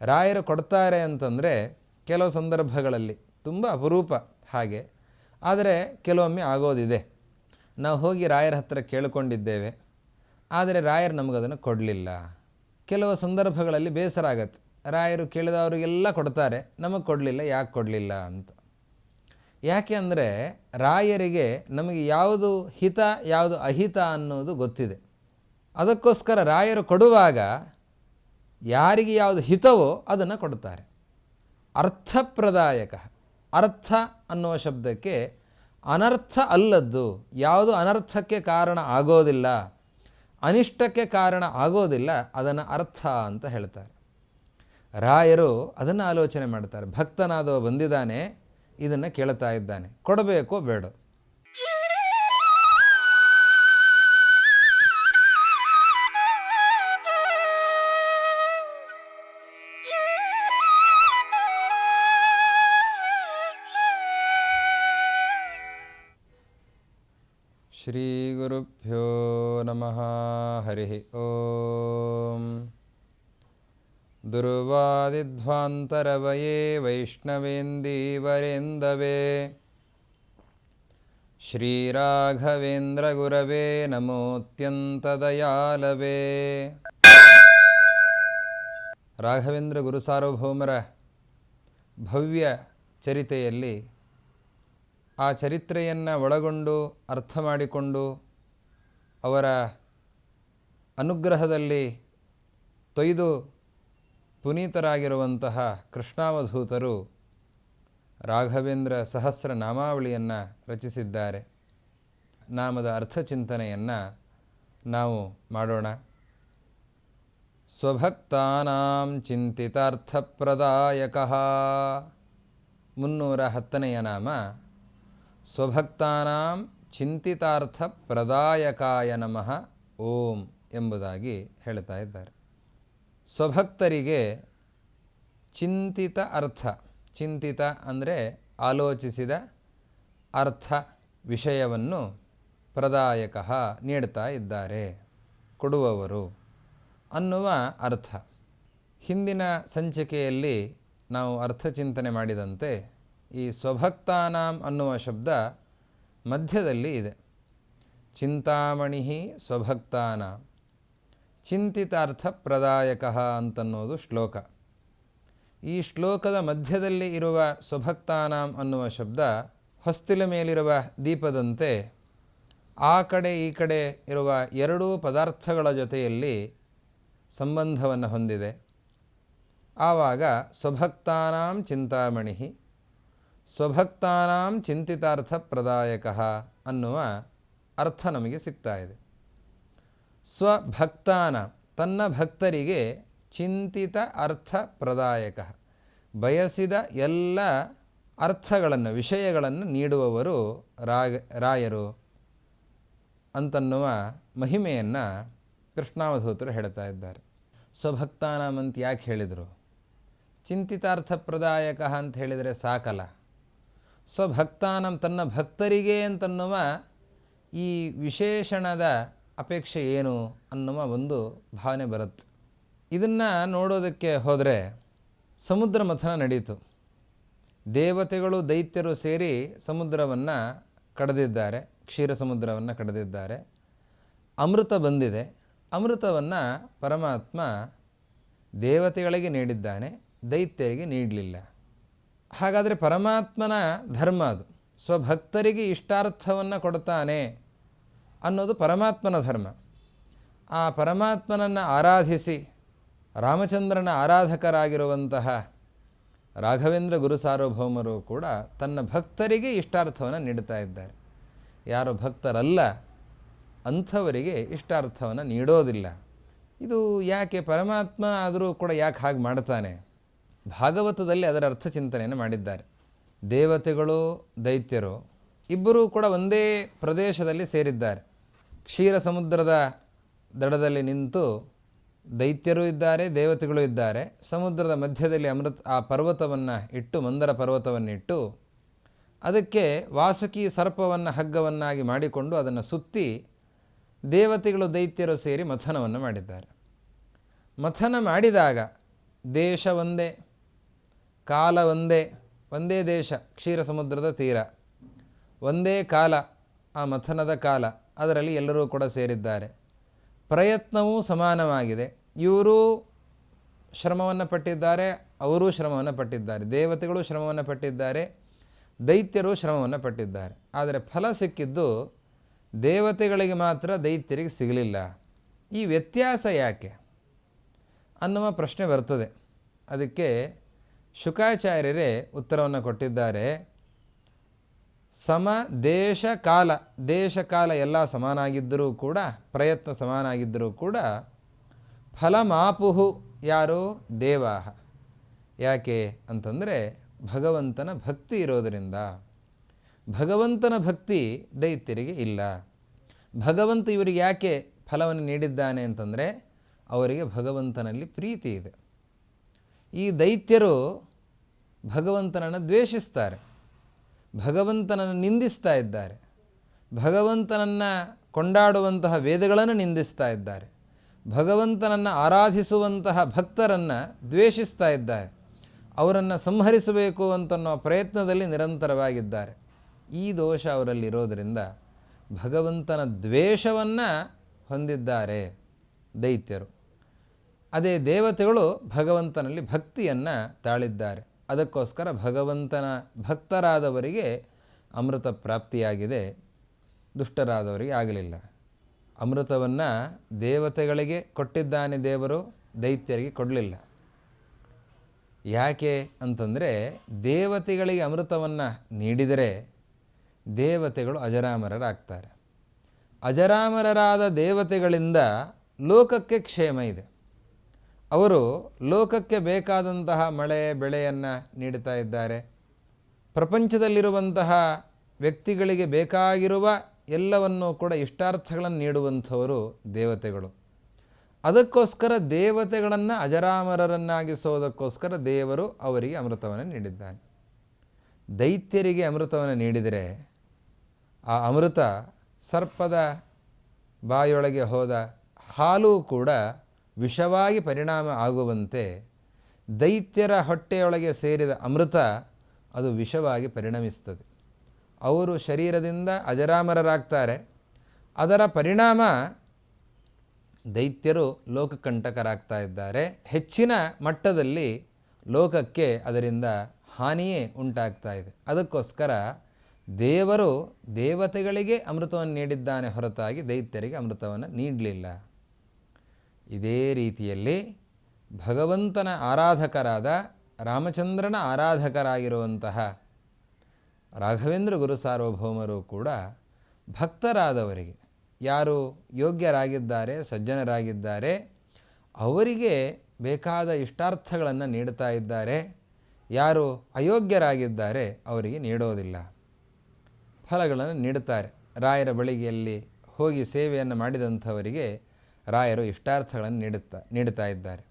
ರಾಯರು ಕೊಡ್ತಾರೆ ಅಂತಂದರೆ ಕೆಲವು ಸಂದರ್ಭಗಳಲ್ಲಿ ತುಂಬ ಅಪರೂಪ ಹಾಗೆ. ಆದರೆ ಕೆಲವೊಮ್ಮೆ ಆಗೋದಿದೆ. ನಾವು ಹೋಗಿ ರಾಯರ ಹತ್ರ ಕೇಳಿಕೊಂಡಿದ್ದೇವೆ. ಆದರೆ ರಾಯರು ನಮಗದನ್ನು ಕೊಡಲಿಲ್ಲ. ಕೆಲವು ಸಂದರ್ಭಗಳಲ್ಲಿ ಬೇಸರ ಆಗತ್ತೆ. ರಾಯರು ಕೇಳಿದವರಿಗೆಲ್ಲ ಕೊಡ್ತಾರೆ. ನಮಗೆ ಕೊಡಲಿಲ್ಲ, ಯಾಕೆ ಕೊಡಲಿಲ್ಲ ಅಂತ. ಯಾಕೆ ಅಂದರೆ ರಾಯರಿಗೆ ನಮಗೆ ಯಾವುದು ಹಿತ, ಯಾವುದು ಅಹಿತ ಅನ್ನೋದು ಗೊತ್ತಿದೆ. ಅದಕ್ಕೋಸ್ಕರ ರಾಯರು ಕೊಡುವಾಗ ಯಾರಿಗೆ ಯಾವುದು ಹಿತವೋ ಅದನ್ನು ಕೊಡ್ತಾರೆ ಅರ್ಥಪ್ರದಾಯಕ. ಅರ್ಥ ಅನ್ನುವ ಶಬ್ದಕ್ಕೆ ಅನರ್ಥ ಅಲ್ಲದ್ದು. ಯಾವುದು ಅನರ್ಥಕ್ಕೆ ಕಾರಣ ಆಗೋದಿಲ್ಲ. ಅನಿಷ್ಟಕ್ಕೆ ಕಾರಣ ಆಗೋದಿಲ್ಲ. ಅದನ್ನು ಅರ್ಥ ಅಂತ ಹೇಳ್ತಾರೆ. ರಾಯರು ಅದನ್ನು ಆಲೋಚನೆ ಮಾಡ್ತಾರೆ. ಭಕ್ತನಾದವ ಬಂದಿದ್ದಾನೆ, ಇದನ್ನು ಕೇಳ್ತಾ ಇದ್ದಾನೆ. ಕೊಡಬೇಕೋ ಬೇಡ? ಶ್ರೀಗುರುಭ್ಯೋ ನಮಃ ಹರಿ ಓಂ दुर्वादिध्वान्तरवये वैष्णवेन्दीवरेन्दवे श्रीराघवेन्द्रगुरवे ನಮೋತ್ಯಂತದಯಾಲವೇ ರಾಘವೇಂದ್ರ ಗುರು ಸಾರ್ವಭೌಮರ ಭವ್ಯ ಚರಿತೆಯಲ್ಲಿ ಆ ಚರಿತ್ರೆಯನ್ನು ಒಳಗೊಂಡು, ಅರ್ಥ ಮಾಡಿಕೊಂಡು, ಅವರ ಅನುಗ್ರಹದಲ್ಲಿ ತೊಯ್ದು ಪುನೀತರಾಗಿರುವಂತಹ ಕೃಷ್ಣಾವಧೂತರು ರಾಘವೇಂದ್ರ ಸಹಸ್ರ ನಾಮಾವಳಿಯನ್ನು ರಚಿಸಿದ್ದಾರೆ. ನಾಮದ ಅರ್ಥಚಿಂತನೆಯನ್ನು ನಾವು ಮಾಡೋಣ. ಸ್ವಭಕ್ತಾನಾಂ ಚಿಂತಿತಾರ್ಥಪ್ರದಾಯಕ ಮುನ್ನೂರ ಹತ್ತನೆಯ ನಾಮ ಸ್ವಭಕ್ತಾನಾಂ ಚಿಂತಿತಾರ್ಥಪ್ರದಾಯಕಾಯ ನಮಃ ಓಂ ಎಂಬುದಾಗಿ ಹೇಳ್ತಾ ಇದ್ದಾರೆ. ಸ್ವಭಕ್ತರಿಗೆ ಚಿಂತಿತ ಅರ್ಥ, ಚಿಂತಿತ ಅಂದರೆ ಆಲೋಚಿಸಿದ ಅರ್ಥ ವಿಷಯವನ್ನು ಪ್ರದಾಯಕ ನೀಡ್ತಾ ಇದ್ದಾರೆ, ಕೊಡುವವರು ಅನ್ನುವ ಅರ್ಥ. ಹಿಂದಿನ ಸಂಚಿಕೆಯಲ್ಲಿ ನಾವು ಅರ್ಥ ಚಿಂತನೆ ಮಾಡಿದಂತೆ ಈ ಸ್ವಭಕ್ತಾನಾಂ ಅನ್ನುವ ಶಬ್ದ ಮಧ್ಯದಲ್ಲಿ ಇದೆ. ಚಿಂತಾಮಣಿ ಸ್ವಭಕ್ತಾನ. ಚಿಂತಿತಾರ್ಥ ಪ್ರದಾಯಕ ಅಂತನ್ನೋದು ಶ್ಲೋಕ. ಈ ಶ್ಲೋಕದ ಮಧ್ಯದಲ್ಲಿ ಇರುವ ಸ್ವಭಕ್ತಾನಾಂ ಅನ್ನುವ ಶಬ್ದ ಹೊಸ್ತಿಲ ಮೇಲಿರುವ ದೀಪದಂತೆ ಆ ಕಡೆ ಈ ಕಡೆ ಇರುವ ಎರಡೂ ಪದಾರ್ಥಗಳ ಜೊತೆಯಲ್ಲಿ ಸಂಬಂಧವನ್ನು ಹೊಂದಿದೆ. ಆವಾಗ ಸ್ವಭಕ್ತಾನಾಂ ಚಿಂತಾಮಣಿ ಸ್ವಭಕ್ತಾನಾಂ ಚಿಂತಿತಾರ್ಥ ಪ್ರದಾಯಕ ಅನ್ನುವ ಅರ್ಥ ನಮಗೆ ಸಿಗ್ತಾ ಇದೆ. ಸ್ವಭಕ್ತಾನ, ತನ್ನ ಭಕ್ತರಿಗೆ ಚಿಂತಿತ ಅರ್ಥ ಪ್ರದಾಯಕ ಬಯಸಿದ ಎಲ್ಲ ಅರ್ಥಗಳನ್ನು, ವಿಷಯಗಳನ್ನು ನೀಡುವವರು ರಾಗ, ರಾಯರು ಅಂತನ್ನುವ ಮಹಿಮೆಯನ್ನು ಕೃಷ್ಣಾವಧೂತರು ಹೇಳ್ತಾ ಇದ್ದಾರೆ. ಸ್ವಭಕ್ತಾನಮಂತ ಯಾಕೆ ಹೇಳಿದರು? ಚಿಂತಿತಾರ್ಥ ಪ್ರದಾಯಕ ಅಂತ ಹೇಳಿದರೆ ಸಾಕಲ್ಲ. ಸ್ವಭಕ್ತಾನಂ ತನ್ನ ಭಕ್ತರಿಗೆ ಅಂತನ್ನುವ ಈ ವಿಶೇಷಣದ ಅಪೇಕ್ಷೆ ಏನು ಅನ್ನುವ ಒಂದು ಭಾವನೆ ಬರುತ್ತೆ. ಇದನ್ನು ನೋಡೋದಕ್ಕೆ ಹೋದರೆ ಸಮುದ್ರ ಮಥನ ನಡೆಯಿತು ದೇವತೆಗಳು, ದೈತ್ಯರು ಸೇರಿ ಸಮುದ್ರವನ್ನು ಕಡೆದಿದ್ದಾರೆ, ಕ್ಷೀರ ಸಮುದ್ರವನ್ನು ಕಡೆದಿದ್ದಾರೆ. ಅಮೃತ ಬಂದಿದೆ. ಅಮೃತವನ್ನು ಪರಮಾತ್ಮ ದೇವತೆಗಳಿಗೆ ನೀಡಿದ್ದಾನೆ, ದೈತ್ಯರಿಗೆ ನೀಡಲಿಲ್ಲ. ಹಾಗಾದರೆ ಪರಮಾತ್ಮನ ಧರ್ಮ ಅದು. ಸ್ವಭಕ್ತರಿಗೆ ಇಷ್ಟಾರ್ಥವನ್ನು ಕೊಡ್ತಾನೆ ಅನ್ನೋದು ಪರಮಾತ್ಮನ ಧರ್ಮ. ಆ ಪರಮಾತ್ಮನನ್ನು ಆರಾಧಿಸಿ, ರಾಮಚಂದ್ರನ ಆರಾಧಕರಾಗಿರುವಂತಹ ರಾಘವೇಂದ್ರ ಗುರು ಸಾರ್ವಭೌಮರು ಕೂಡ ತನ್ನ ಭಕ್ತರಿಗೆ ಇಷ್ಟಾರ್ಥವನ್ನು ನೀಡ್ತಾ ಇದ್ದಾರೆ. ಯಾರು ಭಕ್ತರಲ್ಲ, ಅಂಥವರಿಗೆ ಇಷ್ಟಾರ್ಥವನ್ನು ನೀಡೋದಿಲ್ಲ. ಇದು ಯಾಕೆ ಪರಮಾತ್ಮ ಆದರೂ ಕೂಡ ಯಾಕೆ ಹಾಗೆ ಮಾಡ್ತಾನೆ? ಭಾಗವತದಲ್ಲಿ ಅದರ ಅರ್ಥ ಚಿಂತನೆಯನ್ನು ಮಾಡಿದ್ದಾರೆ. ದೇವತೆಗಳು, ದೈತ್ಯರು ಇಬ್ಬರೂ ಕೂಡ ಒಂದೇ ಪ್ರದೇಶದಲ್ಲಿ ಸೇರಿದ್ದಾರೆ. ಕ್ಷೀರ ಸಮುದ್ರದ ದಡದಲ್ಲಿ ನಿಂತು ದೈತ್ಯರು ಇದ್ದಾರೆ, ದೇವತೆಗಳು ಇದ್ದಾರೆ. ಸಮುದ್ರದ ಮಧ್ಯದಲ್ಲಿ ಅಮೃತ, ಆ ಪರ್ವತವನ್ನು ಇಟ್ಟು, ಮಂದರ ಪರ್ವತವನ್ನಿಟ್ಟು ಅದಕ್ಕೆ ವಾಸುಕಿ ಸರ್ಪವನ್ನು, ಹಗ್ಗವನ್ನಾಗಿ ಮಾಡಿಕೊಂಡು ಅದನ್ನು ಸುತ್ತಿ ದೇವತೆಗಳು, ದೈತ್ಯರು ಸೇರಿ ಮಥನವನ್ನು ಮಾಡಿದ್ದಾರೆ. ಮಥನ ಮಾಡಿದಾಗ ದೇಶ ಒಂದೇ. ಕಾಲ ಒಂದೇ ಒಂದೇ ದೇಶ ಕ್ಷೀರ ಸಮುದ್ರದ ತೀರ. ಒಂದೇ ಕಾಲ, ಆ ಮಥನದ ಕಾಲ, ಅದರಲ್ಲಿ ಎಲ್ಲರೂ ಕೂಡ ಸೇರಿದ್ದಾರೆ. ಪ್ರಯತ್ನವೂ ಸಮಾನವಾಗಿದೆ. ಇವರು ಶ್ರಮವನ್ನು ಪಟ್ಟಿದ್ದಾರೆ, ಅವರೂ ಶ್ರಮವನ್ನು ಪಟ್ಟಿದ್ದಾರೆ. ದೇವತೆಗಳು ಶ್ರಮವನ್ನು ಪಟ್ಟಿದ್ದಾರೆ, ದೈತ್ಯರು ಶ್ರಮವನ್ನು ಪಟ್ಟಿದ್ದಾರೆ. ಆದರೆ ಫಲ ಸಿಕ್ಕಿದ್ದು ದೇವತೆಗಳಿಗೆ ಮಾತ್ರ, ದೈತ್ಯರಿಗೆ ಸಿಗಲಿಲ್ಲ. ಈ ವ್ಯತ್ಯಾಸ ಯಾಕೆ ಅನ್ನುವ ಪ್ರಶ್ನೆ ಬರ್ತದೆ. ಅದಕ್ಕೆ ಶುಕಾಚಾರ್ಯರೇ ಉತ್ತರವನ್ನು ಕೊಟ್ಟಿದ್ದಾರೆ. ಸಮ ದೇಶ ಕಾಲ ದೇಶ ಕಾಲ ಎಲ್ಲ ಸಮಾನಾಗಿದ್ದರೂ ಕೂಡ, ಪ್ರಯತ್ನ ಸಮಾನಾಗಿದ್ದರೂ ಕೂಡ, ಫಲಮಾಪುಹು ಯಾರು? ದೇವಾಹ. ಯಾಕೆ ಅಂತಂದರೆ, ಭಗವಂತನ ಭಕ್ತಿ ಇರೋದರಿಂದ. ಭಗವಂತನ ಭಕ್ತಿ ದೈತ್ಯರಿಗೆ ಇಲ್ಲ. ಭಗವಂತ ಇವರಿಗೆ ಯಾಕೆ ಫಲವನ್ನು ನೀಡಿದ್ದಾನೆ ಅಂತಂದರೆ, ಅವರಿಗೆ ಭಗವಂತನಲ್ಲಿ ಪ್ರೀತಿ ಇದೆ. ಈ ದೈತ್ಯರು ಭಗವಂತನನ್ನು ದ್ವೇಷಿಸ್ತಾರೆ. ಭಗವಂತನನ್ನು ನಿಂದಿಸ್ತಾ ಇದ್ದಾರೆ. ಭಗವಂತನನ್ನು ಕೊಂಡಾಡುವಂತಹ ವೇದಗಳನ್ನು ನಿಂದಿಸ್ತಾ ಇದ್ದಾರೆ. ಭಗವಂತನನ್ನು ಆರಾಧಿಸುವಂತಹ ಭಕ್ತರನ್ನು ದ್ವೇಷಿಸ್ತಾ ಇದ್ದಾರೆ. ಅವರನ್ನು ಸಂಹರಿಸಬೇಕು ಅಂತನ್ನೋ ಪ್ರಯತ್ನದಲ್ಲಿ ನಿರಂತರವಾಗಿದ್ದಾರೆ. ಈ ದೋಷ ಅವರಲ್ಲಿರೋದರಿಂದ ಭಗವಂತನ ದ್ವೇಷವನ್ನು ಹೊಂದಿದ್ದಾರೆ ದೈತ್ಯರು. ಅದೇ ದೇವತೆಗಳು ಭಗವಂತನಲ್ಲಿ ಭಕ್ತಿಯನ್ನು ತಾಳಿದ್ದಾರೆ. ಅದಕ್ಕೋಸ್ಕರ ಭಗವಂತನ ಭಕ್ತರಾದವರಿಗೆ ಅಮೃತ ಪ್ರಾಪ್ತಿಯಾಗಿದೆ. ದುಷ್ಟರಾದವರಿಗೆ ಆಗಲಿಲ್ಲ. ಅಮೃತವನ್ನು ದೇವತೆಗಳಿಗೆ ಕೊಟ್ಟಿದ್ದಾನೆ ದೇವರು, ದೈತ್ಯರಿಗೆ ಕೊಡಲಿಲ್ಲ. ಯಾಕೆ ಅಂತಂದರೆ ದೇವತೆಗಳಿಗೆ ಅಮೃತವನ್ನು ನೀಡಿದರೆ ದೇವತೆಗಳು ಅಜರಾಮರರಾಗ್ತಾರೆ. ಅಜರಾಮರರಾದ ದೇವತೆಗಳಿಂದ ಲೋಕಕ್ಕೆ ಕ್ಷೇಮ ಇದೆ. ಅವರು ಲೋಕಕ್ಕೆ ಬೇಕಾದಂತಹ ಮಳೆ, ಬೆಳೆಯನ್ನು ನೀಡುತ್ತಾ ಇದ್ದಾರೆ. ಪ್ರಪಂಚದಲ್ಲಿರುವಂತಹ ವ್ಯಕ್ತಿಗಳಿಗೆ ಬೇಕಾಗಿರುವ ಎಲ್ಲವನ್ನೂ ಕೂಡ ಇಷ್ಟಾರ್ಥಗಳನ್ನು ನೀಡುವಂಥವರು ದೇವತೆಗಳು. ಅದಕ್ಕೋಸ್ಕರ ದೇವತೆಗಳನ್ನು ಅಜರಾಮರರನ್ನಾಗಿಸೋದಕ್ಕೋಸ್ಕರ ದೇವರು ಅವರಿಗೆ ಅಮೃತವನ್ನು ನೀಡಿದ್ದಾನೆ. ದೈತ್ಯರಿಗೆ ಅಮೃತವನ್ನು ನೀಡಿದರೆ ಆ ಅಮೃತ ಸರ್ಪದ ಬಾಯೊಳಗೆ ಹೋದ ಹಾಲು ಕೂಡ ವಿಷವಾಗಿ ಪರಿಣಾಮ ಆಗುವಂತೆ ದೈತ್ಯರ ಹೊಟ್ಟೆಯೊಳಗೆ ಸೇರಿದ ಅಮೃತ ಅದು ವಿಷವಾಗಿ ಪರಿಣಮಿಸ್ತದೆ. ಅವರು ಶರೀರದಿಂದ ಅಜರಾಮರರಾಗ್ತಾರೆ. ಅದರ ಪರಿಣಾಮ ದೈತ್ಯರು ಲೋಕಕಂಟಕರಾಗ್ತಾ ಇದ್ದಾರೆ. ಹೆಚ್ಚಿನ ಮಟ್ಟದಲ್ಲಿ ಲೋಕಕ್ಕೆ ಅದರಿಂದ ಹಾನಿಯೇ ಉಂಟಾಗ್ತಾ ಇದೆ. ಅದಕ್ಕೋಸ್ಕರ ದೇವರು ದೇವತೆಗಳಿಗೆ ಅಮೃತವನ್ನು ನೀಡಿದ್ದಾನೆ ಹೊರತಾಗಿ ದೈತ್ಯರಿಗೆ ಅಮೃತವನ್ನು ನೀಡಲಿಲ್ಲ. ಇದೇ ರೀತಿಯಲ್ಲಿ ಭಗವಂತನ ಆರಾಧಕರಾದ ರಾಮಚಂದ್ರನ ಆರಾಧಕರಾಗಿರುವಂತಹ ರಾಘವೇಂದ್ರ ಗುರು ಸಾರ್ವಭೌಮರು ಕೂಡ ಭಕ್ತರಾದವರಿಗೆ, ಯಾರು ಯೋಗ್ಯರಾಗಿದ್ದಾರೆ, ಸಜ್ಜನರಾಗಿದ್ದಾರೆ, ಅವರಿಗೆ ಬೇಕಾದ ಇಷ್ಟಾರ್ಥಗಳನ್ನು ನೀಡ್ತಾ ಇದ್ದಾರೆ, ಯಾರು ಅಯೋಗ್ಯರಾಗಿದ್ದಾರೆ ಅವರಿಗೆ ನೀಡೋದಿಲ್ಲ. ಫಲಗಳನ್ನು ನೀಡುತ್ತಾರೆ. ರಾಯರ ಬಳಿಗೆಯಲ್ಲಿ ಹೋಗಿ ಸೇವೆಯನ್ನು ಮಾಡಿದಂಥವರಿಗೆ ರಾಯರು ಇಷ್ಟಾರ್ಥಗಳನ್ನು ನೀಡುತ್ತಾ ನೀಡುತ್ತಾ ಇದ್ದಾರೆ.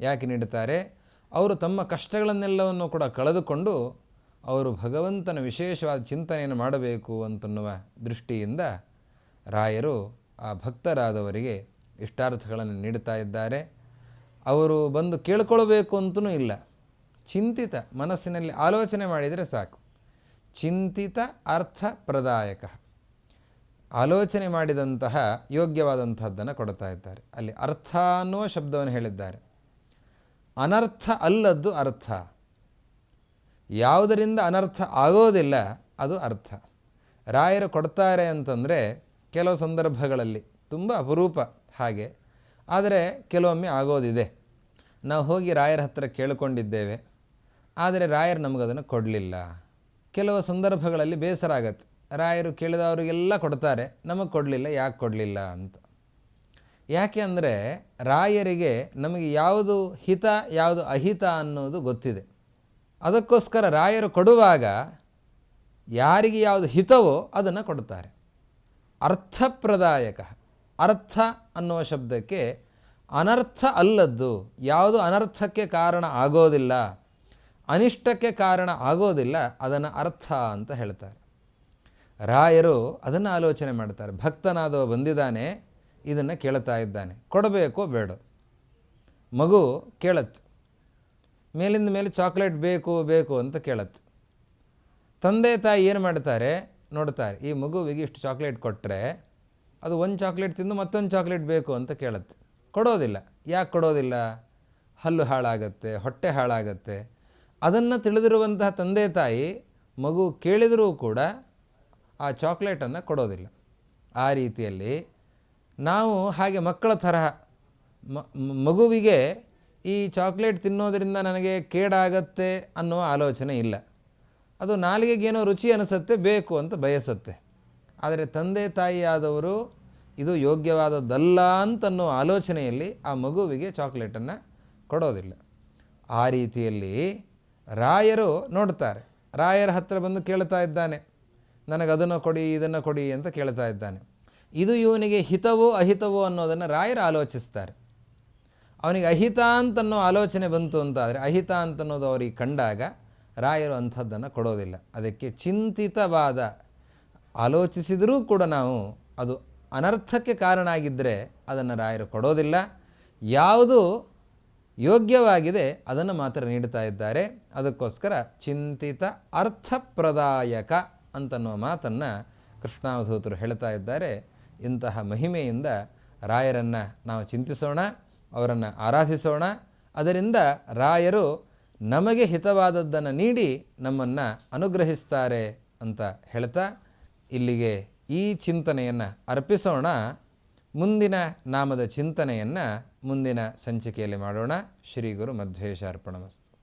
ಯಾಕೆ ನೀಡುತ್ತಾರೆ? ಅವರು ತಮ್ಮ ಕಷ್ಟಗಳನ್ನೆಲ್ಲವನ್ನು ಕೂಡ ಕಳೆದುಕೊಂಡು ಅವರು ಭಗವಂತನ ವಿಶೇಷವಾದ ಚಿಂತನೆಯನ್ನು ಮಾಡಬೇಕು ಅಂತನ್ನುವ ದೃಷ್ಟಿಯಿಂದ ರಾಯರು ಆ ಭಕ್ತರಾದವರಿಗೆ ಇಷ್ಟಾರ್ಥಗಳನ್ನು ನೀಡುತ್ತಾ ಇದ್ದಾರೆ. ಅವರು ಬಂದು ಕೇಳ್ಕೊಳ್ಬೇಕು ಅಂತಲೂ ಇಲ್ಲ. ಚಿಂತಿತ ಮನಸ್ಸಿನಲ್ಲಿ ಆಲೋಚನೆ ಮಾಡಿದರೆ ಸಾಕು. ಚಿಂತಿತ ಅರ್ಥ ಪ್ರದಾಯಕ ಆಲೋಚನೆ ಮಾಡಿದಂತಹ ಯೋಗ್ಯವಾದಂತಹದ್ದನ್ನು ಕೊಡ್ತಾ ಇದ್ದಾರೆ. ಅಲ್ಲಿ ಅರ್ಥ ಅನ್ನುವ ಶಬ್ದವನ್ನು ಹೇಳಿದ್ದಾರೆ. ಅನರ್ಥ ಅಲ್ಲದ್ದು ಅರ್ಥ. ಯಾವುದರಿಂದ ಅನರ್ಥ ಆಗೋದಿಲ್ಲ ಅದು ಅರ್ಥ. ರಾಯರು ಕೊಡ್ತಾರೆ ಅಂತಂದರೆ ಕೆಲವು ಸಂದರ್ಭಗಳಲ್ಲಿ ತುಂಬ ಅಪರೂಪ ಹಾಗೆ, ಆದರೆ ಕೆಲವೊಮ್ಮೆ ಆಗೋದಿದೆ. ನಾವು ಹೋಗಿ ರಾಯರ ಹತ್ರ ಕೇಳಿಕೊಂಡಿದ್ದೇವೆ, ಆದರೆ ರಾಯರು ನಮಗದನ್ನು ಕೊಡಲಿಲ್ಲ. ಕೆಲವು ಸಂದರ್ಭಗಳಲ್ಲಿ ಬೇಸರ ಆಗತ್ತೆ. ರಾಯರು ಕೇಳಿದವರಿಗೆಲ್ಲ ಕೊಡ್ತಾರೆ. ನಮಗೆ ಕೊಡಲಿಲ್ಲ, ಯಾಕೆ ಕೊಡಲಿಲ್ಲ ಅಂತ. ಯಾಕೆ ಅಂದರೆ ರಾಯರಿಗೆ ನಮಗೆ ಯಾವುದು ಹಿತ, ಯಾವುದು ಅಹಿತ ಅನ್ನೋದು ಗೊತ್ತಿದೆ. ಅದಕ್ಕೋಸ್ಕರ ರಾಯರು ಕೊಡುವಾಗ ಯಾರಿಗೆ ಯಾವುದು ಹಿತವೋ ಅದನ್ನು ಕೊಡ್ತಾರೆ. ಅರ್ಥಪ್ರದಾಯಕ, ಅರ್ಥ ಅನ್ನುವ ಶಬ್ದಕ್ಕೆ ಅನರ್ಥ ಅಲ್ಲದ್ದು, ಯಾವುದು ಅನರ್ಥಕ್ಕೆ ಕಾರಣ ಆಗೋದಿಲ್ಲ, ಅನಿಷ್ಟಕ್ಕೆ ಕಾರಣ ಆಗೋದಿಲ್ಲ, ಅದನ್ನು ಅರ್ಥ ಅಂತ ಹೇಳ್ತಾರೆ. ರಾಯರು ಅದನ್ನು ಆಲೋಚನೆ ಮಾಡ್ತಾರೆ. ಭಕ್ತನಾದವ ಬಂದಿದ್ದಾನೆ, ಇದನ್ನು ಕೇಳ್ತಾ ಇದ್ದಾನೆ. ಕೊಡಬೇಕೋ ಬೇಡ? ಮಗು ಕೇಳತ್ತು. ಮೇಲಿಂದ ಮೇಲೆ ಚಾಕ್ಲೇಟ್ ಬೇಕು ಬೇಕು ಅಂತ ಕೇಳತ್ತು. ತಂದೆ ತಾಯಿ ಏನು ಮಾಡ್ತಾರೆ? ನೋಡ್ತಾರೆ, ಈ ಮಗುವಿಗೆ ಇಷ್ಟು ಚಾಕ್ಲೇಟ್ ಕೊಟ್ಟರೆ ಅದು ಒಂದು ಚಾಕ್ಲೇಟ್ ತಿಂದು ಮತ್ತೊಂದು ಚಾಕ್ಲೇಟ್ ಬೇಕು ಅಂತ ಕೇಳತ್ತೆ. ಕೊಡೋದಿಲ್ಲ. ಯಾಕೆ ಕೊಡೋದಿಲ್ಲ? ಹಲ್ಲು ಹಾಳಾಗತ್ತೆ, ಹೊಟ್ಟೆ ಹಾಳಾಗತ್ತೆ. ಅದನ್ನು ತಿಳಿದಿರುವಂತಹ ತಂದೆ ತಾಯಿ ಮಗು ಕೇಳಿದರೂ ಕೂಡ ಆ ಚಾಕ್ಲೇಟನ್ನು ಕೊಡೋದಿಲ್ಲ. ಆ ರೀತಿಯಲ್ಲಿ ನಾವು ಹಾಗೆ ಮಕ್ಕಳ ತರಹ ಮಗುವಿಗೆ ಈ ಚಾಕ್ಲೇಟ್ ತಿನ್ನೋದರಿಂದ ನನಗೆ ಕೇಡಾಗತ್ತೆ ಅನ್ನೋ ಆಲೋಚನೆ ಇಲ್ಲ. ಅದು ನಾಲಿಗೆಗೇನೋ ರುಚಿ ಅನಿಸುತ್ತೆ, ಬೇಕು ಅಂತ ಬಯಸುತ್ತೆ. ಆದರೆ ತಂದೆ ತಾಯಿಯಾದವರು ಇದು ಯೋಗ್ಯವಾದದ್ದಲ್ಲ ಅಂತನ್ನೋ ಆಲೋಚನೆಯಲ್ಲಿ ಆ ಮಗುವಿಗೆ ಚಾಕ್ಲೇಟನ್ನು ಕೊಡೋದಿಲ್ಲ. ಆ ರೀತಿಯಲ್ಲಿ ರಾಯರು ನೋಡ್ತಾರೆ. ರಾಯರ ಹತ್ರ ಬಂದು ಕೇಳ್ತಾ ಇದ್ದಾನೆ ನನಗೆ ಅದನ್ನು ಕೊಡಿ, ಇದನ್ನು ಕೊಡಿ ಅಂತ ಕೇಳ್ತಾ ಇದ್ದಾನೆ. ಇದು ಇವನಿಗೆ ಹಿತವೋ ಅಹಿತವೋ ಅನ್ನೋದನ್ನು ರಾಯರು ಆಲೋಚಿಸ್ತಾರೆ. ಅವನಿಗೆ ಅಹಿತ ಅಂತನ್ನೋ ಆಲೋಚನೆ ಬಂತು ಅಂತಾದರೆ ಅಹಿತ ಅಂತನ್ನೋದು ಅವರಿಗೆ ಕಂಡಾಗ ರಾಯರು ಅಂಥದ್ದನ್ನು ಕೊಡೋದಿಲ್ಲ. ಅದಕ್ಕೆ ಚಿಂತಿತವಾದ ಆಲೋಚಿಸಿದರೂ ಕೂಡ ನಾವು ಅದು ಅನರ್ಥಕ್ಕೆ ಕಾರಣ ಆಗಿದ್ದರೆ ಅದನ್ನು ರಾಯರು ಕೊಡೋದಿಲ್ಲ. ಯಾವುದು ಯೋಗ್ಯವಾಗಿದೆ ಅದನ್ನು ಮಾತ್ರ ನೀಡ್ತಾ ಇದ್ದಾರೆ. ಅದಕ್ಕೋಸ್ಕರ ಚಿಂತಿತ ಅರ್ಥಪ್ರದಾಯಕ ಅಂತನ್ನುವ ಮಾತನ್ನು ಕೃಷ್ಣಾವಧೂತರು ಹೇಳ್ತಾ ಇದ್ದಾರೆ. ಇಂತಹ ಮಹಿಮೆಯಿಂದ ರಾಯರನ್ನು ನಾವು ಚಿಂತಿಸೋಣ, ಅವರನ್ನು ಆರಾಧಿಸೋಣ. ಅದರಿಂದ ರಾಯರು ನಮಗೆ ಹಿತವಾದದ್ದನ್ನು ನೀಡಿ ನಮ್ಮನ್ನು ಅನುಗ್ರಹಿಸ್ತಾರೆ ಅಂತ ಹೇಳ್ತಾ ಇಲ್ಲಿಗೆ ಈ ಚಿಂತನೆಯನ್ನು ಅರ್ಪಿಸೋಣ. ಮುಂದಿನ ನಾಮದ ಚಿಂತನೆಯನ್ನು ಮುಂದಿನ ಸಂಚಿಕೆಯಲ್ಲಿ ಮಾಡೋಣ. ಶ್ರೀ ಗುರು ಮಧ್ವೇಶ ಅರ್ಪಣಮಸ್ತು